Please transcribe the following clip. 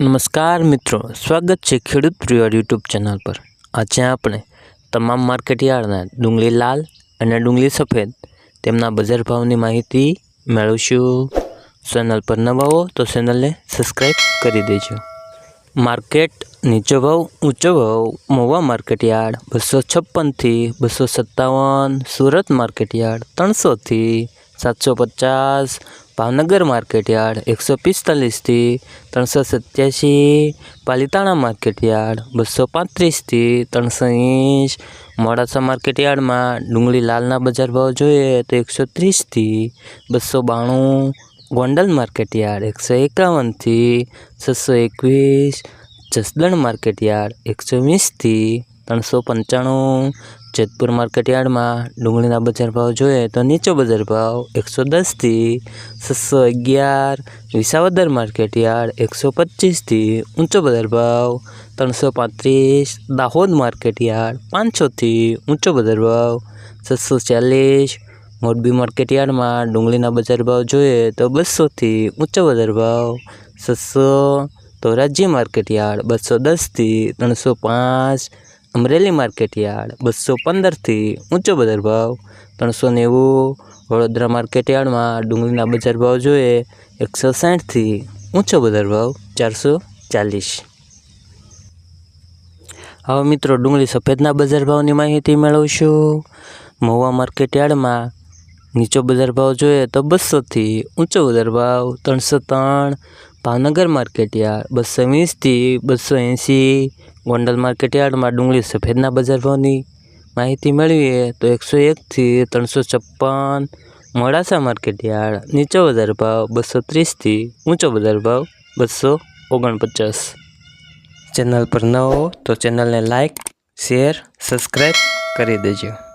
નમસ્કાર મિત્રો, સ્વાગત છે ખેડૂત પ્રિયર યુટ્યુબ ચેનલ પર. આજે આપણે તમામ માર્કેટયાર્ડના ડુંગળી લાલ અને ડુંગળી સફેદ તેમના બજાર ભાવની માહિતી મેળવશું. ચેનલ પર નવા હો તો ચેનલને સબસ્ક્રાઈબ કરી દેજો. માર્કેટ નીચો ભાવ, ઊંચો ભાવ મહુવા માર્કેટયાર્ડ, બસો છપ્પનથી બસો સત્તાવન, સુરત માર્કેટયાર્ડ, ત્રણસોથી સાતસો પચાસ, ભાવનગર માર્કેટયાર્ડ એકસો પિસ્તાલીસથી ત્રણસો સત્યાસી, પાલિતાણા માર્કેટયાર્ડ બસો પાંત્રીસથી ત્રણસો ઇંચ મોડાસા માર્કેટયાર્ડમાં ડુંગળી લાલના બજાર ભાવ જોઈએ તો એકસો ત્રીસથી બસો બાણું, ગોંડલ માર્કેટયાર્ડ એકસો એકાવનથી છસો એકવીસ, જસદણ માર્કેટયાર્ડ એકસો વીસથી ત્રણસો પંચાણું જેતપુર માર્કેટયાર્ડમાં ડુંગળીના બજાર ભાવ જોઈએ તો નીચો બજાર ભાવ એકસો દસથી છસો અગિયાર, વિસાવદર માર્કેટયાર્ડ એકસો પચીસથી ઊંચો બજાર ભાવ ત્રણસો પાંત્રીસ, દાહોદ માર્કેટયાર્ડ પાંચસોથી ઊંચો બજાર ભાવ છસો ચાલીસ. મોરબી માર્કેટયાર્ડમાં ડુંગળીના બજાર ભાવ જોઈએ તો બસોથી ઊંચો બજાર ભાવ છસો. ધોરાજી માર્કેટયાર્ડ બસો દસથી ત્રણસો પાંચ અમરેલી માર્કેટ યાર્ડ બસો પંદરથી ઊંચો બજાર ભાવ, ત્રણસો નેવું. વડોદરા માર્કેટ યાર્ડમાં ડુંગળીના બજાર ભાવ જોઈએ, એકસો સાઠથી ઊંચો બજાર ભાવ, ચારસો ચાલીસ. હવે મિત્રો ડુંગળી સફેદના બજાર ભાવની માહિતી મેળવશું. મહુવા માર્કેટ યાર્ડમાં નીચો બજાર ભાવ જોઈએ તો બસોથી ઊંચો બજાર ભાવ, ત્રણસો ત્રણ. ભાવનગર માર્કેટયાર્ડ બસો વીસથી બસો એંસી ગોંડલ માર્કેટયાર્ડમાં ડુંગળી સફેદના બજાર ભાવની માહિતી મેળવીએ તો એકસો એકથી ત્રણસો છપ્પન મોડાસા માર્કેટયાર્ડ નીચો બજાર ભાવ બસો ત્રીસથી ઊંચો બજાર ભાવ બસો ઓગણપચાસ. ચેનલ પર ન હો તો ચેનલને લાઈક, શેર સબસ્ક્રાઈબ કરી દેજો.